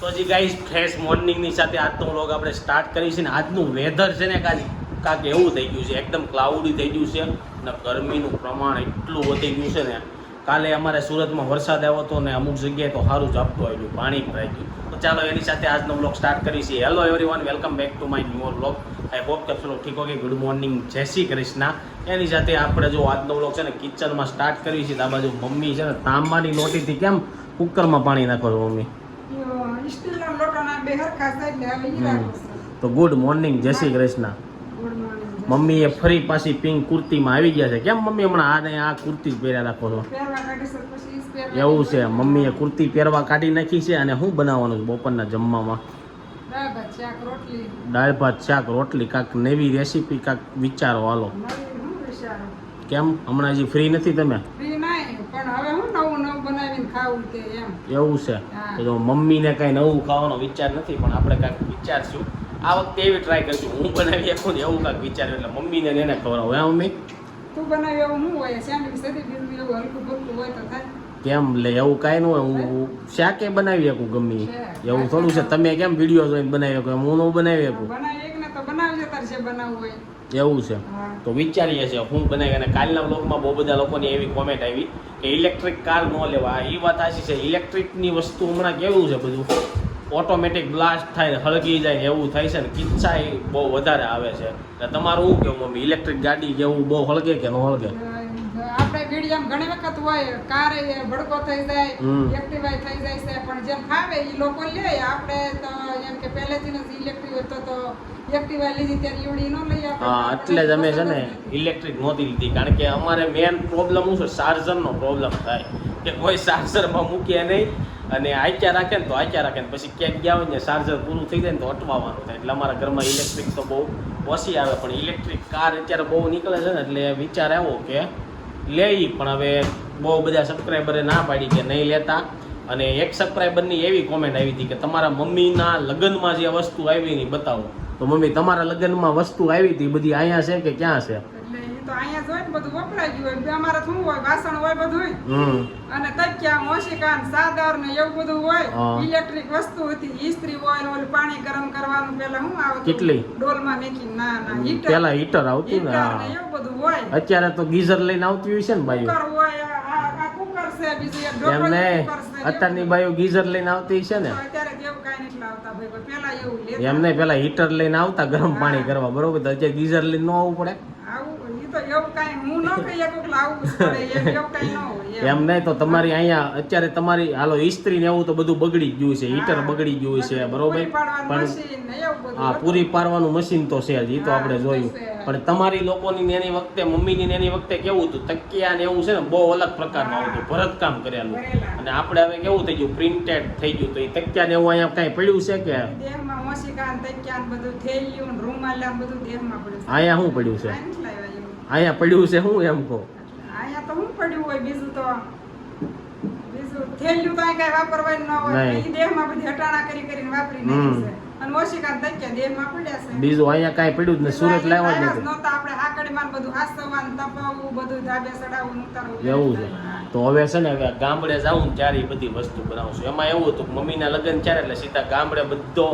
તો હજી guys fresh મોર્નિંગની સાથે આજનો વ્લોગ આપણે સ્ટાર્ટ કરી છે ને આજનું વેધર છે ને કાંઈ કાંક એવું થઈ ગયું છે, એકદમ ક્લાઉડી થઈ ગયું છે અને ગરમીનું પ્રમાણ એટલું વધી ગયું છે ને. કાલે અમારે સુરતમાં વરસાદ આવ્યો હતો ને અમુક જગ્યાએ તો સારું ઝાપટું આવ્યું પાણી ભરાઈ ગયું. તો ચાલો એની સાથે આજનો વ્લોગ સ્ટાર્ટ કરી છે hello everyone welcome back to my new vlog I hope કે ચલો ઠીક ઓકે ગુડ મોર્નિંગ જય શ્રી કૃષ્ણ. એની સાથે આપણે જો આજનો વ્લોગ છે ને કિચનમાં સ્ટાર્ટ કરીએ છીએ આ બાજુ મમ્મી છે ને તાંબાની લોટીથી કેમ કુકરમાં પાણી નાખો છો મમ્મી? સ્ટીલનો લોટો બે હરખા છે એટલે હવે ઈ રાખો છે. તો ગુડ મોર્નિંગ જય શ્રી કૃષ્ણ Good morning. મમ્મીએ ફરી પાછી પિંક કુર્તીમાં આવી ગયા છે કેમ મમ્મી હમણાં આ ને આ કુર્તી જ પહેર્યા રાખો છો પહેરવા કાઢી છે, પછી ઈ જ પહેરવા એવું છે મમ્મીએ કુર્તી પહેરવા કાઢી નાખી છે અને શું બનાવવાનું છે બપોરના જમવામાં દાળ ભાત, શાક, રોટલી. દાળ ભાત શાક રોટલી કાંક નવી રેસીપી કાંક વિચારો હાલો હું વિચારું. કેમ હમણાં હજી ફ્રી નથી તમે ફ્રી નાય, પણ હવે હું નવું નવું બનાવીને ખાવું તે એમ. એવું છે હા. તો જો મમ્મીને કાંઈ નવું ખાવાનો વિચાર નથી પણ આપણે કાંઈક વિચારશું. આ વખતે એવી ટ્રાય કરશું. હું બનાવી શકું ને એવું કાંઈક વિચાર્યું એટલે મમ્મીને એને ખવડાવું. હે મમ્મી? તું બનાવ્યું એવું હું હોય? સેન્ડવીચ હતી એવું હલકું ફુલકું હોય તો થાય. કેમ લે એવું કાંઈ ન હોય. હું શાકે બનાવી શકું ગમે? એવું થોડું છે. તમે કેમ વીડિયો જોઈને બનાવી શકો? હું ન બનાવી શકું? બનાવી એક ને તો બનાવજે તારે જે બનાવવું હોય. એવું છે. તો વિચારીએ છીએ હું બનાવી અને કાલના બ્લોગમાં બહુ બધા લોકોની એવી કોમેન્ટ આવી કે ઇલેક્ટ્રિક કાર ન લેવા એ વાત આશી છે ઇલેક્ટ્રિકની વસ્તુ હમણાં કેવું છે બધું? ઓટોમેટિક બ્લાસ્ટ થાય ને હળગી જાય એવું થાય છે ને કિસ્સા બહુ વધારે આવે છે. એટલે તમારું શું કેવું મમ્મી? ઇલેક્ટ્રિક ગાડી જેવું બહુ હળગે કે ન હળગે? આપણે વિડીયામાં ઘણી વખત હોય કાર ભડકો થઈ જાય. એક્ટિવાય થઈ જાય છે પણ જેમ ફાવે એ લોકો લે. આપણે તો એમ કે પહેલેથી જ ઇલેક્ટ્રિક હતો તો એક્ટિવા લીધી ત્યારે ઈવડી ન લઈ આપણે હા એટલે જ અમે છે ને ઇલેક્ટ્રિક નહોતી લીધી. કારણ કે અમારે મેન પ્રોબ્લેમ શું છે? ચાર્જરનો પ્રોબ્લેમ થાય. કે કોઈ ચાર્જરમાં મૂકીએ નહીં અને આક્યા રાખે ને તો આંચ્યા રાખે ને પછી ક્યાંક ગયા હોય ને ચાર્જર પૂરું થઈ જાય ને તો અટવાવાનું થાય. એટલે અમારા ઘરમાં ઇલેક્ટ્રિક તો બહુ ઓછી આવે પણ ઇલેક્ટ્રિક કાર અત્યારે બહુ નીકળે છે ને એટલે વિચાર આવ્યો કે લેઈ પણ હવે બહુ બધા સબસ્ક્રાઈબરે ના પાડી કે નહીં લેતા. અને એક સબસ્ક્રાઈબરની એવી કોમેન્ટ આવી હતી કે તમારા મમ્મીના લગ્નમાં જે વસ્તુ આવી નહીં બતાવો. તો મમ્મી તમારા લગ્નમાં વસ્તુ આવી હતી બધી અહીંયા છે કે ક્યાં છે? તો અહીંયા જોઈ ને બધું વપરાઈ ગયું હોય. અમારે શું હોય વાસણ હોય બધું અને તકિયા મોશિકાન સાદર ને એવું બધું હોય. ઇલેક્ટ્રિક વસ્તુ હતી. ઈસ્ત્રી હોય ઓલું પાણી ગરમ કરવાનું પેલા શું આવતું? કેટલી? ડોલમાં મેકી ના ના હીટર. પેલા હીટર આવતું ને. એવું બધું હોય. અત્યારે તો ગીઝર લઈને આવતી હોય છે ને ભાઈ હોય એમને અત્યારની બાઈઓ ગીઝર લઈને આવતી છે ને. એમને પેલા હીટર લઈને આવતા ગરમ પાણી કરવા. બરોબર અત્યારે ગીઝર લઈને ન આવવું પડે. એમ. નહીં તો તમારી અહીંયા અત્યારે તમારી હાલો ઇસ્ત્રી ને એવું તો બધું બગડી ગયું છે હીટર બગડી ગયું છે બરોબર? પણ હા પૂરી પાડવાનું મશીન તો છે જ એ તો આપણે જોયું. પણ તમારી લોકોની એની વખતે મમ્મીની ને એની વખતે કેવું હતું? તકિયા ને એવું છે ને બહુ અલગ પ્રકારનું હા. આવતું ભરતકામ કરેલું. અને આપણે હવે કેવું થઈ ગયું? પ્રિન્ટેડ થઈ ગયું. તો એ તકિયા ને એવું અહીંયા કાંઈ પડ્યું છે કે. અહીંયા શું પડ્યું છે? આ નથી લાવ્યા એવું. અહીંયા પડ્યું છે શું એમ કહો. આયા તો હું પડ્યું હોય બીજું તો બીજું થેલ્યું તો કઈ વાપરવાનું ન હોય. એ દેહમાં બધી હટાણા કરી કરીને વાપરી નાખી છે. અને મોશિકા ને તકિયા દેહમાં પડ્યા છે. બીજું અહીંયા કાંઈ પડ્યું જ ને સુરત લાવ્યા જ નથી. નહોતા. આપણે હાકડીમાં બધું હાસવાનું, તપાવવું, બધું ધાબે ચડાવવું, ઉતારવું. એવું છે. તો હવે છે ને હવે ગામડે જાઉં ત્યારે એ બધી વસ્તુ બનાવશું. એમાં એવું હતું મમ્મીના લગ્ન ત્યારે એટલે સીધા ગામડે બધો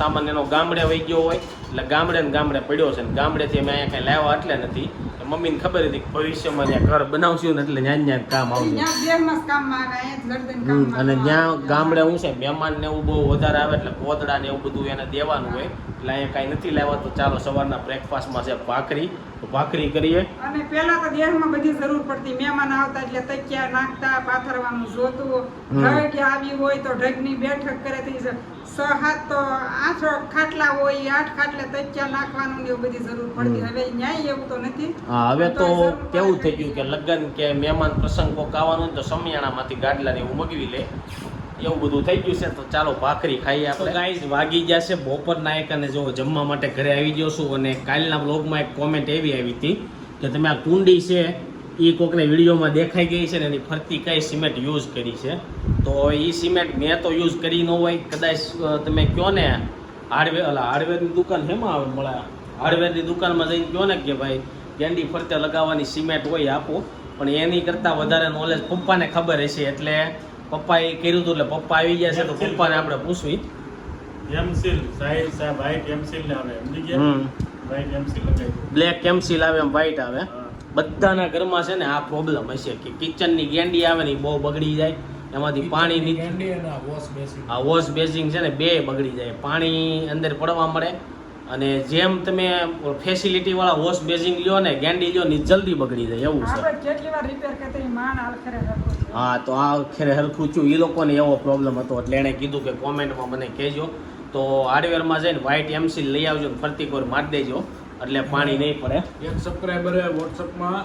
સામાન એનો ગામડે વહી ગયો હોય. એટલે ગામડે ને ગામડે પડ્યો છે. ને ગામડેથી અમે અહીંયા કાંઈ લાવ્યા એટલે નથી. મમ્મીને ખબર હતી ભવિષ્યમાં ત્યાં ઘર બનાવશું ને એટલે ત્યાં ત્યાં કામ આવશે. અને જ્યાં ત્યાં ગામડે હું છે મહેમાન ને એવું બહુ વધારે આવે એટલે પોતડા ને એવું બધું એને દેવાનું હોય. એટલે અહીંયા કાંઈ નથી લાવ્યા તો ચાલો સવારના બ્રેકફાસ્ટમાં છે ભાખરી ભાખરી કરીએ. અને પહેલા તો દેહમાં બધી જરૂર પડતી. મહેમાન આવતા એટલે તકિયા નાખતા પાથરવાનું જોતું. ઢગ આવી હોય તો ઢગની બેઠક કરે. થી જ હાથ તો આઠ ખાટલા હોય આઠ ખાટલે તકિયા નાખવાનું ને એવું બધી જરૂર પડતી. હવે ન્યાય એવું તો નથી. હા હવે તો કેવું થઈ ગયું કે લગ્ન કે મહેમાન પ્રસંગ કોક આવવાનું તો સમિયાણામાંથી ગાડલા ને એવું મગવી લે. એવું બધું થઈ ગયું છે તો ચાલો ભાખરી ખાઈએ આપણે. ગાઈઝ વાગી ગયા છે બપોરના એક અને જો જમવા માટે ઘરે આવી ગયો છું અને કાલના બ્લોગમાં એક કોમેન્ટ એવી આવી હતી કે તમે આ કુંડી છે એ કોકને વિડીયોમાં દેખાઈ ગઈ છે ને એની ફરતી કઈ સિમેન્ટ યુઝ કરી છે? તો એ સિમેન્ટ મેં તો યુઝ કરી ન હોય કદાચ તમે કહો ને હાર્ડવેર અલા હાર્ડવેરની દુકાન હેમાં આવે મળે? હાર્ડવેરની દુકાનમાં જઈને કહો ને કે ભાઈ કેન્ડી ફરતે લગાવવાની સિમેન્ટ હોય આપો પણ એની કરતાં વધારે નોલેજ પપ્પાને ખબર હશે એટલે પપ્પાએ કર્યું હતું એટલે પપ્પા આવી ગયા છે તો પપ્પાને આપણે પૂછવી. એમસીલ સાહેબ સાહેબ વ્હાઈટ એમસીલ આવે. સમજી ગયા? હમ. વ્હાઈટ એમસીલ લગાવી બ્લેક કેમ્સિલ આવે એમ વ્હાઈટ આવે. બધાના ઘરમાં છે ને આ પ્રોબ્લેમ હશે કે કિચનની ગેંડી આવે ને એ બહુ બગડી જાય. એમાંથી પાણી ની વોશ બેસિંગ આ વોશ બેસિંગ છે ને બે બગડી જાય. પાણી અંદર પડવા મળે. અને જેમ તમે ફેસિલિટી વાળા વોશ બેઝિંગ લ્યો ને ગેંડી લ્યો ને જલ્દી બગડી જાય એવું છે. હા તો આ ખેરે હરખું છું. એ લોકોને એવો પ્રોબ્લેમ હતો એટલે એણે કીધું કે કોમેન્ટમાં મને કહેજો. તો હાર્ડવેરમાં જઈને વ્હાઇટ એમસી લઈ આવજો ને ફરતી કોર મારી દેજો. એટલે પાણી નહીં પડે. એક સબસ્ક્રાઇબરે વોટ્સઅપમાં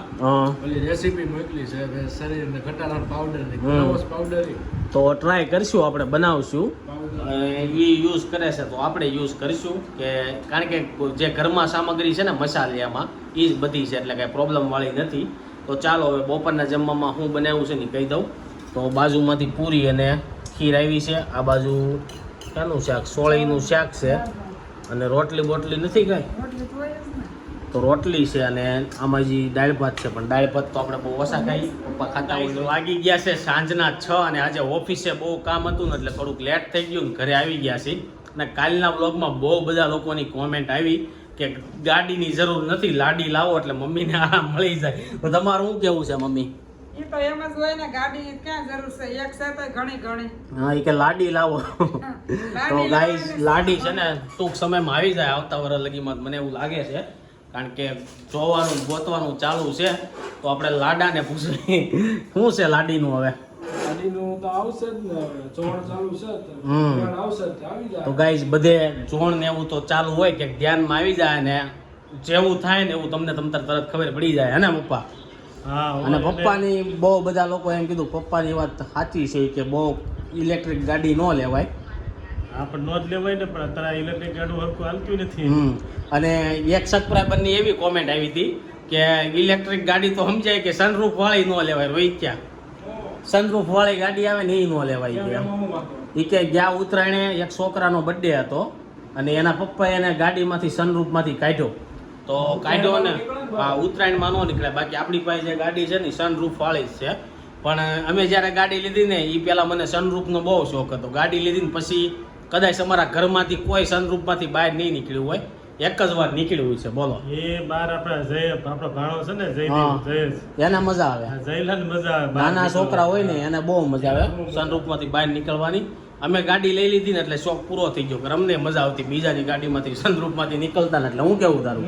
ઓલી રેસીપી મોકલી છે કે શરીરને ઘટાડા પાવડર ગ્લુકોઝ પાવડર તો ટ્રાય કરશું આપણે બનાવશું. એ યુઝ કરે છે તો આપણે યુઝ કરીશું કે કારણ કે જે ઘરમાં સામગ્રી છે ને મસાલિયામાં એ જ બધી છે એટલે કાંઈ પ્રોબ્લેમ વાળી નથી. તો ચાલો હવે બપોરના જમવામાં હું બનાવ્યું છે ને કહી દઉં. તો બાજુમાંથી પૂરી અને ખીર આવી છે. આ બાજુ ક્યાંનું શાક સોળીનું શાક છે. અને રોટલી બોટલી નથી કાંઈ? તો રોટલી છે અને આમાં જે દાળ ભાત છે પણ દાળ ભાત તો આપણે બહુ ઓછા ખાઈ. પપ્પા ખાતા હોય વાગી ગયા છે સાંજના છ અને આજે ઓફિસે બહુ કામ હતું ને એટલે થોડુંક લેટ થઈ ગયું ને ઘરે આવી ગયા છે અને કાલના બ્લોગમાં બહુ બધા લોકોની કોમેન્ટ આવી કે ગાડીની જરૂર નથી લાડી લાવો એટલે મમ્મીને આરામ મળી જાય. તો તમારું શું કેવું છે મમ્મી? ઈ તો એમ જ હોય ને ગાડી ક્યાં જરૂર છે? એક છે તો ઘણી ઘણી. હા એ કે લાડી લાવો. તો ગાઈસ લાડી છે ને ટૂંક સમયમાં આવી જાય આવતા લગીમાં મને એવું લાગે છે. કારણ કે જોવાનું ગોતવાનું ચાલુ છે. તો આપણે લાડાને પૂછવી શું છે લાડીનું હવે? તો ગાઈસ બધે જોણ ને એવું તો ચાલુ હોય કે ધ્યાનમાં આવી જાય ને જેવું થાય ને એવું તમને તમતર તરત ખબર પડી જાય હે ને પપ્પા? અને પપ્પાની બહુ બધા લોકો એમ કીધું પપ્પાની વાત સાચી છે કે બહુ ઇલેક્ટ્રિક ગાડી ન લેવાય. હા પણ નોંધ લેવાય ને પણ અત્યારે ઇલેક્ટ્રિક ગાડું હરખું હાલતું નથી. અને એક સબસ્ક્રાઈબરની એવી કોમેન્ટ આવી હતી કે ઇલેક્ટ્રિક ગાડી તો સમજાય કે સનરૂફ વાળી ન લેવાય રોહિત ક્યાં? સનરૂફ વાળી ગાડી આવે ને એ ન લેવાય વાંધો? એ કે ગયા ઉત્તરાયણે એક છોકરાનો બર્થડે હતો અને એના પપ્પાએ એને ગાડીમાંથી સનરૂફમાંથી કાઢ્યો. તો કાઢ્યો ને. હા ઉત્તરાયણમાં ન નીકળે. બાકી આપણી પાસે જે ગાડી છે ને સનરૂફ વાળી જ છે. પણ અમે જ્યારે ગાડી લીધી ને એ પહેલાં મને સનરૂફનો બહુ શોખ હતો. ગાડી લીધી ને પછી કદાચ અમારા ઘરમાંથી કોઈ સનરૂફમાંથી બહાર નહીં નીકળ્યું હોય. એક જ વાર નીકળ્યું છે બોલો. એ બાર આપણા જય આપણો ભાણો છે ને જય એને મજા આવે. જયલાને મજા આવે નાના છોકરા હોય ને એને બહુ મજા આવે. સનરૂફમાંથી બહાર નીકળવાની. અમે ગાડી લઈ લીધી ને એટલે શોખ પૂરો થઈ ગયો અમને મજા આવતી. બીજાની ગાડીમાંથી સનરૂફમાંથી નીકળતા ને એટલે હું કેવું તારું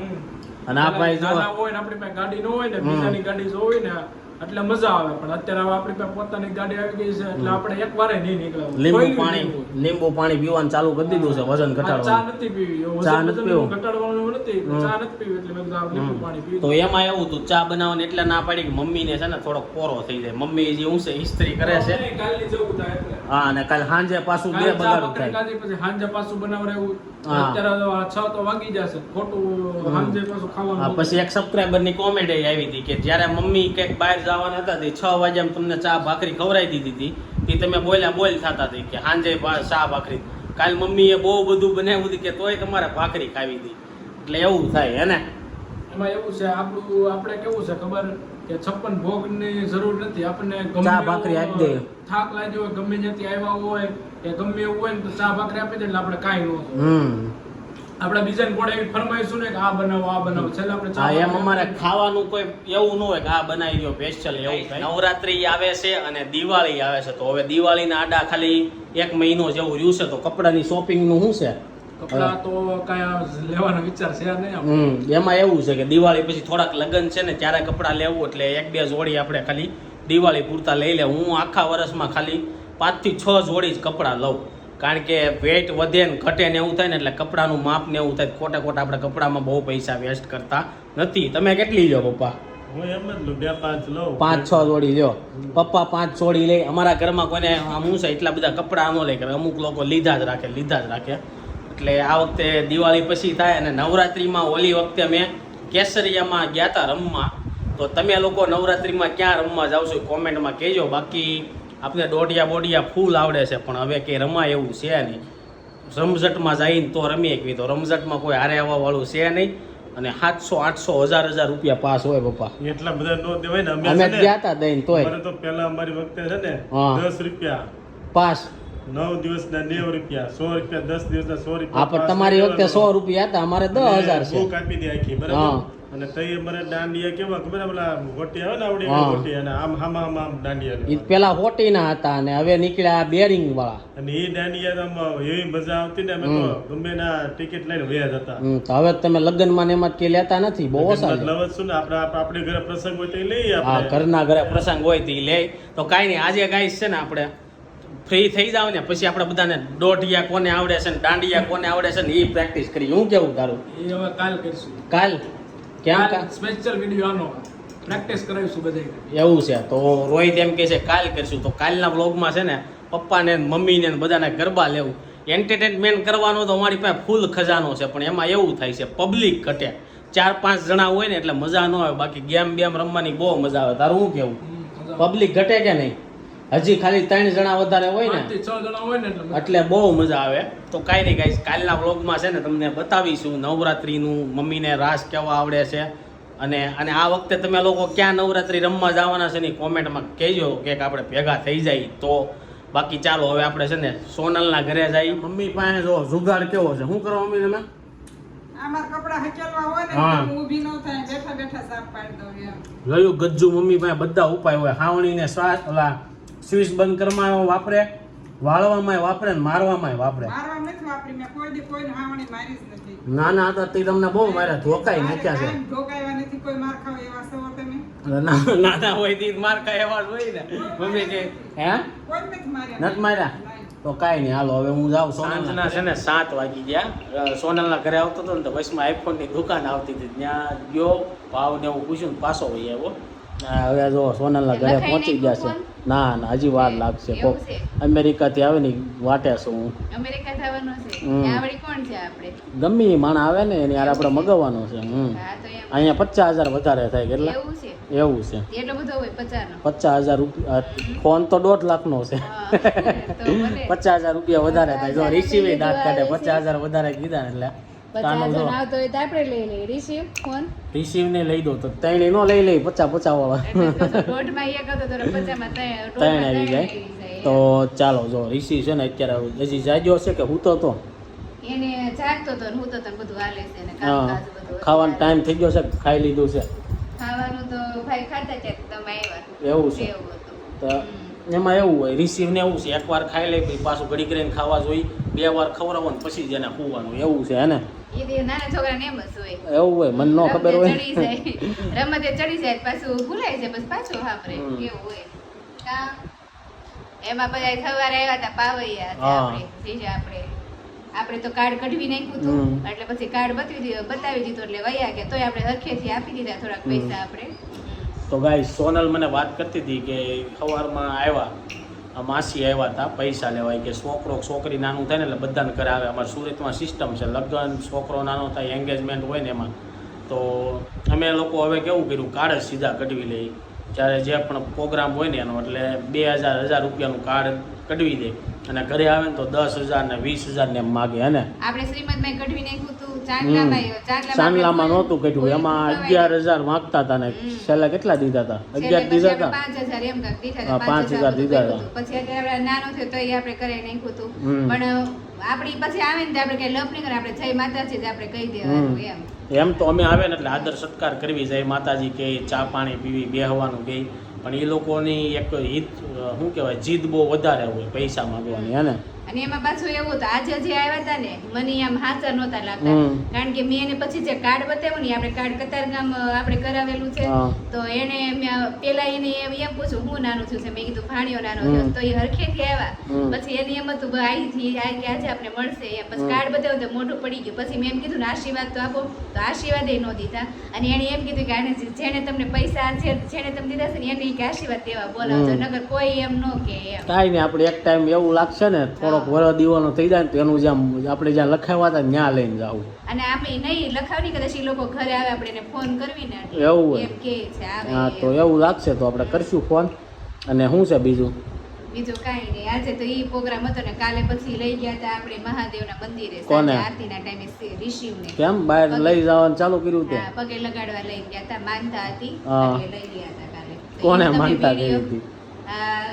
અને આ ભાઈ જો હોય આપણી પાસે ગાડી ન હોય ને બીજાની ગાડી જો હોય ને એટલે મજા આવે પણ અત્યારે હવે આપણી પાસે પોતાની ગાડી આવી ગઈ છે એટલે આપણે એક વારે નહીં નીકળવું. લીંબુ પાણી લીંબુ પાણી પીવાનું ચાલુ કરી દીધું છે વજન આ ચા નથી પીવી ચા નથી પીવું? ઘટાડવાનું નથી ચા નથી પીવી એટલે મેં કીધું લીંબુ પાણી પીવું. તો એમાં એવું હતું ચા બનાવવાની એટલે ના પાડી કે મમ્મીને છે ને થોડોક કોરો થઈ જાય. મમ્મી જે હું છે ઇસ્ત્રી કરે છે. કાલની જેવું થાય હા અને કાલ સાંજે પાછું બે બગાડું થાય. પછી સાંજે પાછું બનાવડાવ્યું હા. પાછું આવી હતી કે જ્યારે મમ્મી કંઈક બહાર જવાના હતા તે છ વાગ્યા તમને ચા ભાખરી ખવડાવી દીધી હતી તે તમે બોલ્યા બોલ થતા હતી કે સાંજે ચા ભાખરી. કાલ મમ્મીએ બહુ બધું બનાવ્યું હતું કે તોય તમારે ભાખરી ખાવી હતી. એટલે એવું થાય હે ને? એમાં એવું છે આપણું આપણે કેવું છે ખબર કે છપ્પન ભોગની જરૂર નથી. આપણને ચા ભાખરી આપી દે. થાક લાગ્યો ગમે ત્યાંથી આવ્યા હોય કે ગમે એવું હોય ને તો ચા ભાખરી આપી દે એટલે આપણે કાંઈ ન હમ. આપણે બીજાને કોડે એવી ફરમાઈશું ને કે આ બનાવો આ બનાવો. છેલ્લે આપણે ચા હા એમ અમારે ખાવાનું કોઈ એવું ન હોય કે આ બનાવી દો સ્પેશિયલ એવું થાય નવરાત્રી આવે છે અને દિવાળી આવે છે. તો હવે દિવાળીના આડા ખાલી એક મહિનો જેવું રહ્યું છે. તો કપડાની શોપિંગનું શું છે? કપડાં તો કાંઈ લેવાનો વિચાર છે નહીં એમાં એવું છે કે દિવાળી પછી થોડાક લગ્ન છે ને ત્યારે કપડાં લેવું એટલે એક બે જોડી આપણે ખાલી દિવાળી પૂરતા લઈ લે. હું આખા વર્ષમાં ખાલી પાંચથી છ જોડી જ કપડાં લઉં. કારણ કે વેટ વધે ને ઘટે ને એવું થાય ને એટલે કપડાનું માપ ને એવું થાય ખોટા ખોટા આપણે કપડામાં બહુ પૈસા વેસ્ટ કરતા નથી. તમે કેટલી લો પપ્પા? હું એમ જ બે પાંચ છ જોડી લ્યો. પપ્પા પાંચ જોડી લે. અમારા ઘરમાં કોઈને આમ હું છે એટલા બધા કપડાં ન લે કરે અમુક લોકો લીધા જ રાખે લીધા જ રાખે. એટલે આ વખતે દિવાળી પછી થાય અને નવરાત્રિમાં ઓલી વખતે મેં કેસરિયામાં ગયા હતા રમવા. તો તમે લોકો નવરાત્રિમાં ક્યાં રમવા જાવ છો કોમેન્ટમાં કહેજો. બાકી આપણે દોઢિયા બોડિયા ફૂલ આવડે છે પણ હવે કે રમાય એવું છે નહીં. રમઝટમાં જઈને તો રમી એકવી તો રમઝટમાં કોઈ હારે આવવા વાળું છે નહીં. અને સાતસો આઠસો હજાર હજાર રૂપિયા પાસ હોય પપ્પા. એટલા બધા નો દેવાય ને અમે ને, ગયા હતા દઈને તોય. તો પહેલા અમારી વખતે છે ને દસ રૂપિયા. પાસ. નવ દિવસના નેવ રૂપિયા સો રૂપિયા દસ દિવસના સો રૂપિયા તમારી વખતે સો રૂપિયા હતા અમારે દસ હજાર છે. બુક આપી દે આખી બરાબર? અને તઈ અમારે દાંડિયા કેવા ખબર પેલા હોટી આવે ને આવડી હોટી અને આમ આમ આમ આમ દાંડિયા ઈ હોટી ના હતા અને હવે નીકળ્યા બેરિંગ વાળા અને એ દાંડિયા તો એવી મજા આવતી ને અમે તો ગમે ના ટિકિટ લઈને વયા જતા. તો હવે તમે લગ્નમાં એમાં કે લેતા નથી બહુ સારું લે. શું ને આપણે આપણે ઘરે પ્રસંગ હોય તો હા આપણે. ઘરના ઘરે પ્રસંગ હોય તો ઈ લે. તો કાઈ નહીં આજે ગાઈસ છે ને આપણે ફ્રી થઈ જાવ ને પછી આપણે બધાને દોઢિયા કોને આવડે છે ને દાંડિયા કોને આવડે છે ને એ પ્રેક્ટિસ કરી હું કેવું તારું? એ હવે કાલ કરીશું. કાલ? કેમ કા સ્પેશિયલ વીડિયો આનો પ્રેક્ટિસ કરાવીશું બધે એવું છે. તો રોહિત એમ કહે છે કાલ કરશું. તો કાલના વ્લોગમાં છે ને પપ્પાને ને મમ્મીને ને બધાને ગરબા લેવું. એન્ટરટેનમેન્ટ કરવાનો તો અમારી પાસે ફૂલ ખજાનો છે પણ એમાં એવું થાય છે પબ્લિક ઘટે. ચાર પાંચ જણા હોય ને એટલે મજા ન આવે. બાકી ગેમ બેમ રમવાની બહુ મજા આવે. તારું શું કેવું પબ્લિક ઘટે કે નહીં? હજી ખાલી ત્રણ જણા વધારે હોય ને છ જણા હોય ને એટલે બહુ મજા આવે. તો કાંઈ નહીં ગાઈસ કાલના વ્લોગમાં છે ને તમને બતાવીશું નવરાત્રિનું મમ્મીને રાસ કેવા આવડે છે. અને અને આ વખતે તમે લોકો ક્યાં નવરાત્રિ રમવા જવાના છે ને કોમેન્ટમાં કહેજો કે આપણે ભેગા થઈ જાય તો. બાકી ચાલો હવે આપણે છે ને સોનલના ઘરે જાય મમ્મી પાસે જો જુગાડ કેવો છે? શું કરો મમ્મી તમે? આમાં કપડા હકેલવા ને હા. તો ઊભી ન થાય બેઠા બેઠા સાફ પાડી દઉં એમ. લયું ગજ્જુ મમ્મી પાસે બધા ઉપાય હોય. હાવણીને શ્વાસ ઓલા સ્વિચ બંધ કરવામાં વાપરે વાળવામાં વાપરે ને મારવામાં વાપરે. ના ના વાપરી મેં કોઈ દી કોઈને હાવણી મારી જ નથી. નાના હતા તે તમને બહુ માર્યા ધોકાઈ નાખ્યા છે. માર ના- નાના હોય તી માર એવા જ હોય ને. મમ્મી કે હે? કોઈ નથી માર્યા. તો કાંઈ નહીં હાલો હવે હું જાઉં સાંજના છે ને સાત વાગી ગયા. સોનલના ઘરે આવતો હતો ને તો વચમાં આઈફોનની દુકાન આવતી હતી. ત્યાં ગયો ભાવ ને એવું પૂછ્યું ને પાછો વહી આવ્યો. હવે જો સોનલના ઘરે પહોંચી ગયા છે? ના ના હજી વાર લાગશે. કોક અમેરિકાથી આવે ને વાટે છું હું. અમેરિકા થવાનું છે? ત્યાં વળી કોણ છે આપણે? ગમે ઈ માણસ આવે ને એની યાર આપણે મગાવવાનો છે હમ. અહીંયા પચાસ હજાર વધારે થાય કેટલા એવું છે? એવું છે. એટલો બધો હોય પચાસનો. પચાસ હજાર રૂપિયા ફોન તો દોઢ લાખનો છે. પચાસ હજાર રૂપિયા વધારે થાય. જો 50,000 રિસીવે દાંત કાઢે પચાસ હજાર વધારે કીધા એટલે. પચાસ જણ આવતો હોય તો આપણે લઈ લઈએ. રિસીવ ફોન રિસીવ ને લઈ દો તો ત્રણે નો લઈ લઈ પચાસ પચાસ વાળા. દોઢમાં એક હતો તો પચાસમાં ત્રણ ત્રણ આવી જાય. તો ચાલો જો રિસીવ છે ને અત્યારે હજી કે હું તો? તો એને જાગતો હતો હું તો તને બધું હાલે છે ને હા. કામ કાજ બધું ખાવાનો ટાઈમ થઈ ગયો છે ખાઈ લીધું છે? ખાવાનું તો ભાઈ ખાતા છે તમે આવ્યા. એવું છે. તો એમાં એવું હોય રિસીવ ને એવું છે. એકવાર ખાઈ લે પછી પાછું ઘડી કરીને ખાવા જોઈએ. બે વાર ખવડાવવાનું ને પછી જ એને ખુવાનું. એવું છે હે ને? એ તે નાના છોકરાને એમ જ હોય. એવું હોય મને નો ખબર હોય. રમતે ચડી જાય રમતે ચડી જાય પાછું ભૂલાય છે બસ પાછું હાપરે. એવું હોય. એમાં બધા સવારે આવ્યા હતા પાવૈયા આપણે આપણે આપણે તો કાર્ડ કઢવી નાખ્યું હતું એટલે પછી કાર્ડ બતાવી દીધું બતાવી દીધું એટલે વયા કે તોય આપણે હરખેથી આપી દીધા થોડાક પૈસા આપણે. તો ગાય સોનલ મને વાત કરતી હતી કે સવારમાં આવ્યા માસી આવ્યા હતા, પૈસા લેવાય કે છોકરો, છોકરી નાનું થાય ને એટલે બધાને ઘરે આવે. અમારે સુરતમાં સિસ્ટમ છે, લગ્ન, છોકરો નાનો થાય એન્ગેજમેન્ટ હોય ને એમાં. તો અમે લોકો હવે કેવું કર્યું? કાર્ડ સીધા કઢવી લઈ. જ્યારે જે પણ પ્રોગ્રામ હોય ને એનો, એટલે બે હજાર હજાર રૂપિયાનું કાર્ડ કઢવી દે. અને ઘરે આવે ને તો દસ હજાર ને વીસ હજાર ને એમ માગે, હે ને? આપણે શ્રીમદમાં કઢવી નાખ્યું હતું ચાંદલામાં નહોતું કઢ્યું એમાં અગિયાર હજાર માંગતા હતા ને છેલ્લા કેટલા દીધા હતા? અગિયાર દીધા હતા? પાંચ હજાર દીધા હતા. પછી આપણે નાનો થયો તો એ આપણે કરી નાખ્યું હતું પણ આપણી પછી આવે ને આપણે કઈ લપ નહીં કરે. આપણે જય માતાજી આપણે કહી દેવાનું એમ. એમ તો અમે આવે ને એટલે આદર સત્કાર કરવી જાય. માતાજી કે ચા પાણી પીવી બેહવાનું કે પણ એ લોકોની એક હિત શું કહેવાય જીદ બહુ વધારે હોય પૈસા માંગવાની હે ને? અને એમાં પાછું એવું હતું આજે જે આવ્યા હતા ને મને આમ હાજર નહોતા લાગતા. કારણ કે મેં એને પછી જે કાર્ડ બતાવ્યું ને આપણે કાર્ડ કતારગામ આપણે કરાવેલું છે. તો એને પેલા એને એમ પૂછ્યું હું નાનું છું? મેં કીધું ભાણિયો નાનો. થયો તો એ હરખેથી આવ્યા. પછી એને એમ હતું ભાઈ થી આ કે આજે આપણે મળશે. એમ પછી કાર્ડ બતાવ્યું તો મોઢું પડી ગયું. પછી મેં એમ કીધું ને આશીર્વાદ તો આપો. તો આશીર્વાદ એ ન દીધા. અને એને એમ કીધું કે આને જેને તમને પૈસા છે જેને તમે દીધા છે ને એને કે આશીર્વાદ દેવા બોલાવજો. નગર કોઈ એમ ન કે એમ. કાંઈ નહીં આપણે એક ટાઈમ એવું લાગશે ને થોડોક વર દીવાનો થઈ જાય ને તો એનું જ્યાં આપણે જ્યાં લખાવ્યા હતા ત્યાં લઈને જવું. અને આપણે નહીં લખાવની કદાચ એ લોકો ઘરે આવે આપણે એને ફોન કરવી ને એવું. એમ કે છે હા તો એવું લાગશે તો આપણે કરશું ફોન. અને શું છે બીજું? બીજું કાંઈ નહીં. આજે તો ઈ પ્રોગ્રામ હતો ને કાલે પછી લઈ ગયા હતા આપણે મહાદેવના મંદિરે. કોને? આરતીના ટાઈમે ઋષિને. કેમ? બહાર લઈ જવાનું ચાલુ કર્યું તે? પગે લગાડવા લઈ ગયા હતા માનતા હતી એટલે લઈ ગયા હતા કાલે. કોને માનતા કરી હતી?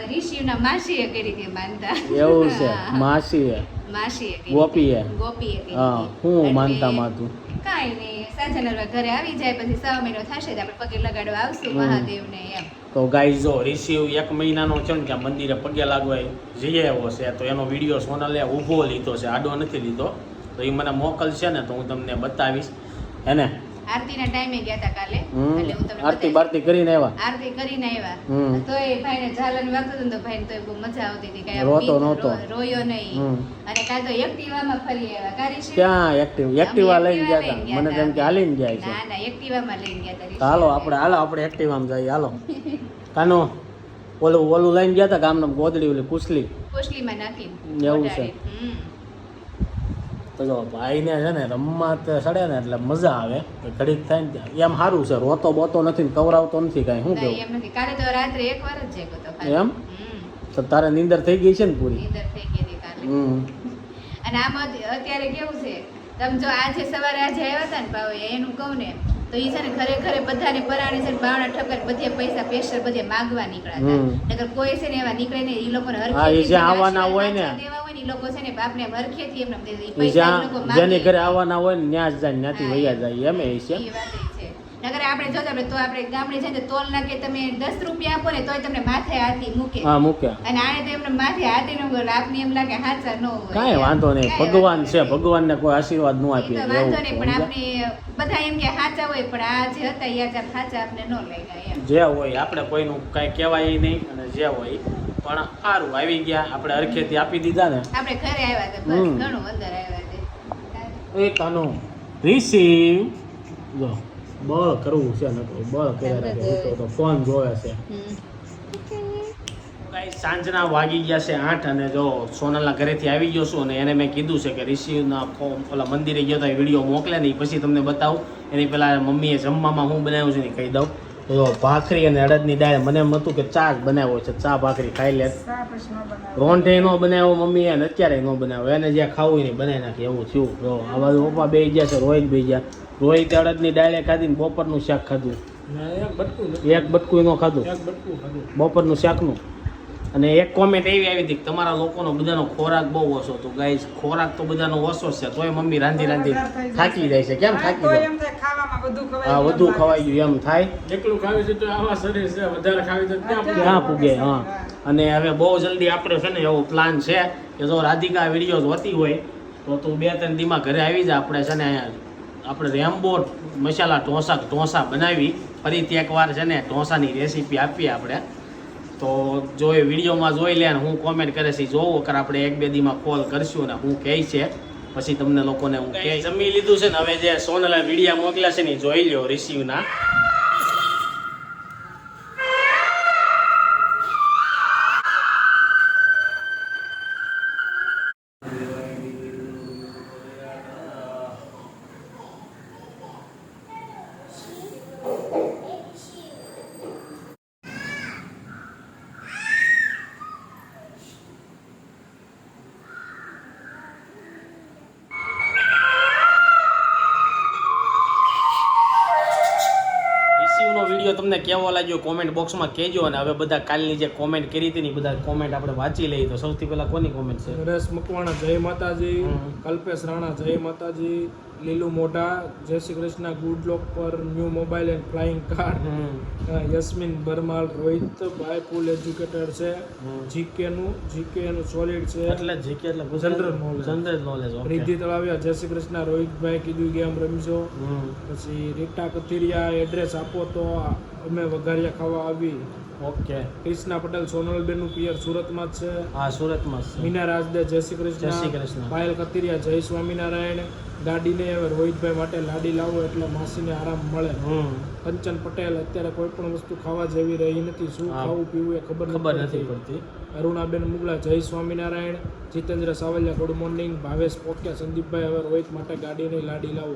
આ, ઋષિઓના માસીએ કરી હતી માનતા. એવું છે. માસીએ. માસીએ ગોપીએ? ગોપીએ હા હું માનતા માતું. કાંઈ નહીં સાંજના ઘરે આવી જાય પછી સવા મહિનો થશે તો આપણે પગે લગાડવા આવશું. મહાદેવને એમ. તો ગાઈઝ જો એક મહિનાનો છે ને ત્યાં મંદિરે પગે લાગવા જઈ આવ્યો છે તો એનો વીડિયો સોનલે ઊભો લીધો છે આડો નથી લીધો. તો એ મને મોકલશે ને તો હું તમને બતાવીશ. હે ને આરતીના ટાઈમે ગયા હતા કાલે. એટલે હું તમને આરતી. બારતી કરીને આવ્યા. આરતી કરીને આવ્યા. તો એ ભાઈને ઝાલન વાગતો હતો તો ભાઈને તો બહુ મજા આવતી હતી કાંઈ રોતો નહોતો. રોયો નહીં. અને કાં તો એક્ટિવામાં ફરી આવ્યા. કારી છે? ક્યાં એક્ટિવ? એક્ટિવા લઈને ગયા હતા મને તેમ કે હાલીને જાય છે. ના ના એક્ટિવામાં લઈને ગયા હતા હાલો આપણે હાલો આપણે એક્ટિવામાં જઈએ. હાલો. કાનો? ઓલું ઓલું લઈને ગયા હતા ગામના ગોદડી ઓલી કુસલી? કુસલીમાં નાખી એવું છે. તો જો ભાઈને છે ને રમવા સડે ને એટલે મજા આવે. ઘડીક થાય ને એમ સારું છે. રોતો બોતો નથી કવરાવતો નથી કાંઈ. શું કેવું? કાલે તો રાત્રે એક વાર જ. એમ? તો તારે નીંદર થઈ ગઈ છે ને પૂરી? નીંદર થઈ ગઈ હતી કાલે. હમ. અને આમ અત્યારે કેવું છે? તમે જો આજે સવારે આજે આવ્યા હતા ને ભાવ એનું કહું ને તો એ છે ને ઘરે ઘરે બધાને પરાણી છે બાવણા ઠપકાર બધે પૈસા પેશર બધે માગવા નીકળ્યા. હતા. નકર કોઈ છે ને એવા નીકળે ને એ લોકોને હા, હરખેથી એ જ્યાં જેને આવવાના હોય ને. ને લોકો છે ને બાપને હરખેથી એમને જ્યાં ઘરે આવવાના હોય ને ત્યાં જ જાય ત્યાંથી વૈયા જાય એમ એ છે. નકર આપણે જો આપણે તો આપણે ગામડે જઈને તોલ નાખે તમે દસ રૂપિયા આપો ને તોય તમને માથે હાથી મૂકે. હા મૂકે. અને આને તો એમને માથે હાથી ન આપને એમ લાગે હાચા ન હોય. કાંઈ વાંધો નહીં ભગવાન છે ભગવાન ભગવાનને કોઈ આશીર્વાદ ન આપીએ વાંધો નહીં પણ? આપણે બધા એમ કે હાચા હોય પણ આ જે હતા એ આજા હાચા આપને ન લઈ એમ. જે હોય આપણે કોઈનું કાંઈ કહેવાય નહીં અને જે હોય. પણ સારું આવી ગયા. આપણે હરખેથી આપી દીધા ને. આપણે ઘરે આવ્યા હતા ઘણું અંદર આવ્યા હતા એ કાનો. રિસીવ જો બળ કરવું છે ને તો બળ કર્યા તો- ફોન જોવે છે. સાંજના વાગી ગયા છે આઠ અને જો સોનલના ઘરેથી આવી ગયો છું અને એને મેં કીધું છે કે ઋષિના ઓલા મંદિરે ગયો તો વીડિયો મોકલે ને પછી તમને બતાવું. એની પહેલાં મમ્મીએ જમવામાં હું બનાવ્યું છે ને કહી દઉં. તો ભાખરી અને અડદની દાળ. મને એમ હતું કે ચા જ બનાવ્યો છે. ચા ભાખરી ખાઈ લે. રોંઢે નો બનાવ્યો મમ્મી એને અત્યારે નો બનાવ્યો એને જે ખાવું નહીં બનાવી નાખે. એવું થયું. જો આ બાજુ પપ્પા બે ગયા છે રોહિત બે ગયા. રોહિત અડદની દાળે ખાધી ને બપોરનું શાક ખાધું. ના, એક બટકું નથી. એક બટકું નો ખાધું. બપોરનું શાકનું. અને એક કોમેન્ટ એવી આવી હતી કે તમારા લોકોનો બધાનો ખોરાક બહુ ઓછો તો ગાઈસ ખોરાક તો બધાનો ઓછો છે. તોય મમ્મી રાંધી રાંધી થાકી જાય છે. કેમ થાકી જાય? એમ થાય ખાવામાં બધું ખવાઈ હા વધુ ખવાઈ ગયું એમ થાય. એકલું ખાવી છે તો આવા શરીર છે વધારે ખાવી તો ક્યાં પૂગે? ક્યાં પૂગે હા. અને હવે બહુ જલ્દી આપણે છે ને એવો પ્લાન છે કે જો રાધિકા વીડિયો જોતી હોય તો તું બે ત્રણ દીમાં ઘરે આવી જા. આપણે છે ને આપણે રેમ્બો મસાલા ઢોસા ઢોસા બનાવી ફરીથી એકવાર છે ને ઢોસાની રેસીપી આપીએ આપણે. તો જો એ વિડીયોમાં જોઈ લે ને હું કોમેન્ટ કરે છે જોવો કર આપણે એક બે દીમાં કોલ કરશું ને હું કહે છે પછી તમને લોકોને હું કહે જમી લીધું છે ને? હવે જે સોનલા વિડીયા મોકલ્યા છે ને જોઈ લ્યો રિસીવનો કેવો લાગ્યો કોમેન્ટ બોક્સમાં કહેજો અને હવે બધા કાલની જે કોમેન્ટ કરી હતી ને બધા કોમેન્ટ આપણે વાંચી લઈએ. તો સૌથી પહેલા કોની કોમેન્ટ છે? નરેશ મકવાણા જય માતાજી. કલ્પેશ રાણા જય માતાજી. લીલુ મોઢા જય શ્રી કૃષ્ણ ગુડ લોક પર new mobile and flying car Yasmin Barmal Rohit bhai full educator છે. જીકેનું જીકે નું જીકે નું સોલિડ છે એટલે જીકે એટલે general knowledge general knowledge Riddhi Talaviya જય શ્રી કૃષ્ણ રોહિતભાઈ કીધું ગેમ રમજો. પછી રીટા કથિરિયા એડ્રેસ આપો તો અમે વઘારિયા ખાવા આવી. ઓકે. ક્રિષ્ના પટેલ સોનલબેનનું પિયર સુરતમાં જ છે. હા સુરતમાં જ છે. મીના રાજદે જય શ્રી જય શ્રી કૃષ્ણ. કૃષ્ણ. પાયલ કતિરિયા જય સ્વામિનારાયણ. ગાડીને રોહિતભાઈ માટે લાડી લાવો એટલે માસીને આરામ મળે. કંચન પટેલ અત્યારે કોઈ પણ વસ્તુ ખાવા જેવી રહી નથી. શું ખાવું પીવું એ ખબર ખબર નથી પડતી. અરુણાબેન મુગલા જય Swaminarayan. Jitendra Savaliya good morning. Bhavesh Pokiya Sandeepbhai હવે રોહિત માટે ગાડીની લાડી લાવો.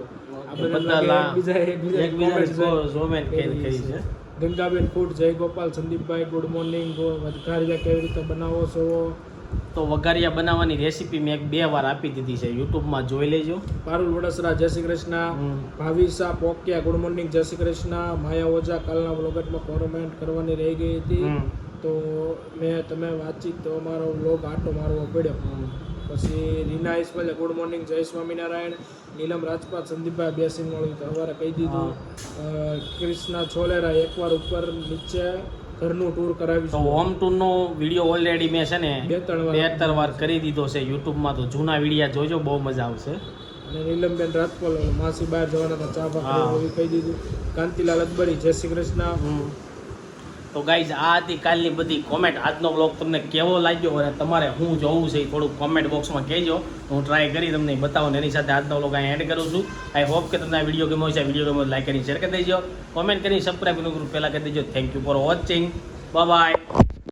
આ બધા એકબીજા કરી છે. ગંગાબેન ફૂડ જય ગોપાલ સંદીપભાઈ ગુડ મોર્નિંગ વઘારિયા કેવી રીતે બનાવો છો? તો વઘારિયા બનાવવાની રેસીપી મેં એક બે વાર આપી દીધી છે. યુટ્યુબમાં જોઈ લેજો. પારુલ વડસરા જય શ્રી કૃષ્ણ. ભાવિસા પોકિયા ગુડ મોર્નિંગ જય શ્રી કૃષ્ણ. માયા ઓઝા કાલના વ્લોગટમાં કોમેન્ટ કરવાની રહી ગઈ હતી. તો મેં તમે વાંચી તો અમારો વ્લોગ આટો મારવો પડ્યો. પછી રીના ઇસ્માલે ગુડ મોર્નિંગ જય સ્વામિનારાયણ નીલમ રાજપાત સંદીપભાઈ બેસીને મળ્યું તો સવારે કહી દીધું ક્રિષ્ના છોલેરા એકવાર ઉપર નીચે ઘરનું ટૂર તો કરાવીશું હોમ ટૂરનો વીડિયો ઓલરેડી મેં છે ને બે ત્રણ વાર બે ત્રણ વાર કરી દીધો છે યુટ્યુબમાં તો જૂના વિડીયા જોજો બહુ મજા આવશે. અને નીલમબેન રાજપાલ માસી બહાર જવાના ચા. ભાખરી કહી દીધું. કાંતિલાલ અકબરી જય શ્રી કૃષ્ણ. તો ગાઈઝ આ હતી કાલની બધી કોમેન્ટ આજનો બ્લોગ તમને કેવો લાગ્યો અને તમારે હું જોવું છે એ થોડુંક કોમેન્ટ બોક્સમાં કહેજો. હું ટ્રાય કરી તમને બતાવું એની સાથે આજનો બ્લોગ અહીં એડ કરું છું. આઈ હોપ કે તમને આ વીડિયો ગમ્યો છે વીડિયો ગમ્યો લાઈક કરી શેર કરી દેજો. કોમેન્ટ કરી સબસ્ક્રાઈબ પહેલાં કરી દેજો. Thank you for watching bye